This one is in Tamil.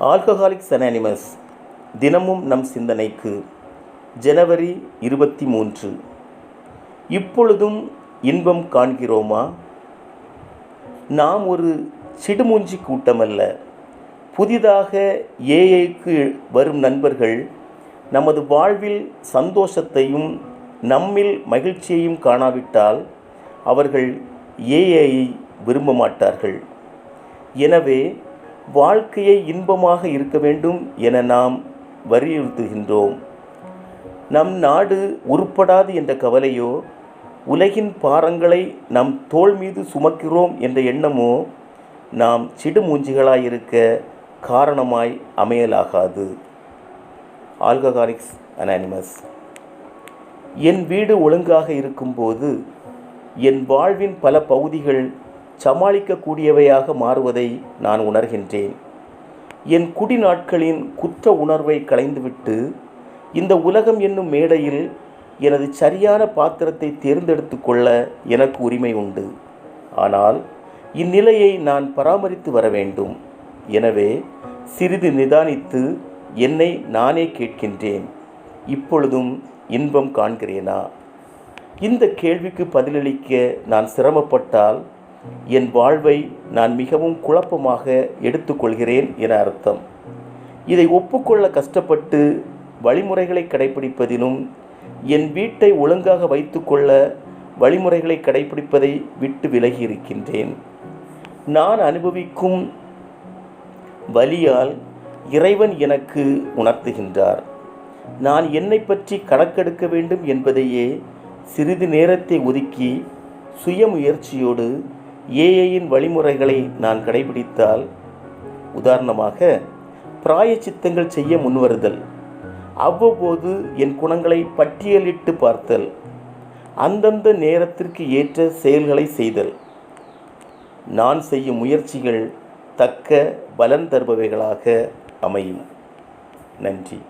ஆல்கஹாலிக்ஸ் அனானிமஸ் தினமும் நம் சிந்தனைக்கு ஜனவரி இருபத்தி மூன்று. இப்பொழுதும் இன்பம் காண்கிறோமா? நாம் ஒரு சிடுமூஞ்சி கூட்டமல்ல. புதிதாக ஏஐக்கு வரும் நண்பர்கள் நமது வாழ்வில் சந்தோஷத்தையும் நம்மில் மகிழ்ச்சியையும் காணாவிட்டால் அவர்கள் ஏஐயை விரும்ப மாட்டார்கள். எனவே வாழ்க்கையை இன்பமாக இருக்க வேண்டும் என நாம் வலியுறுத்துகின்றோம். நம் நாடு உருப்படாது என்ற கவலையோ உலகின் பாரங்களை நம் தோள் மீது சுமக்கிறோம் என்ற எண்ணமோ நாம் சிடுமூஞ்சிகளாயிருக்க காரணமாய் அமையலாகாது. Alcoholics anonymous. என் வீடு ஒழுங்காக இருக்கும்போது என் வாழ்வின் பல பகுதிகள் சமாளிக்கக்கூடியவையாக மாறுவதை நான் உணர்கின்றேன். என் குடி நாட்களின் குற்ற உணர்வை களைந்துவிட்டு இந்த உலகம் என்னும் மேடையில் எனது சரியான பாத்திரத்தை தேர்ந்தெடுத்து கொள்ள எனக்கு உரிமை உண்டு. ஆனால் இந்நிலையை நான் பராமரித்து வர வேண்டும். எனவே சிறிது நிதானித்து என்னை நானே கேட்கின்றேன். இப்பொழுதும் இன்பம் காண்கிறேனா? இந்த கேள்விக்கு பதிலளிக்க நான் சிரமப்பட்டால் என் வாழ்வை நான் மிகவும் குழப்பமாக எடுத்துக்கொள்கிறேன் என அர்த்தம். இதை ஒப்புக்கொள்ள கஷ்டப்பட்டு வழிமுறைகளை கடைபிடிப்பதிலும் என் வீட்டை ஒழுங்காக வைத்துக்கொள்ள வழிமுறைகளை கடைபிடிப்பதை விட்டு விலகி இருக்கின்றேன் நான் அனுபவிக்கும் வலியால் இறைவன் எனக்கு உணர்த்துகின்றார். நான் என்னை பற்றி கணக்கெடுக்க வேண்டும் என்பதையே சிறிது நேரத்தை ஒதுக்கி சுய முயற்சியோடு ஏஐயின் வழிமுறைகளை நான் கடைபிடித்தால் உதாரணமாக பிராயச்சித்தங்கள் செய்ய முன்வருதல் அவ்வப்போது என் குணங்களை பட்டியலிட்டு பார்த்தல் அந்தந்த நேரத்திற்கு ஏற்ற செயல்களை செய்தல். நான் செய்யும் முயற்சிகள் தக்க பலன் தருபவைகளாக அமையும். நன்றி.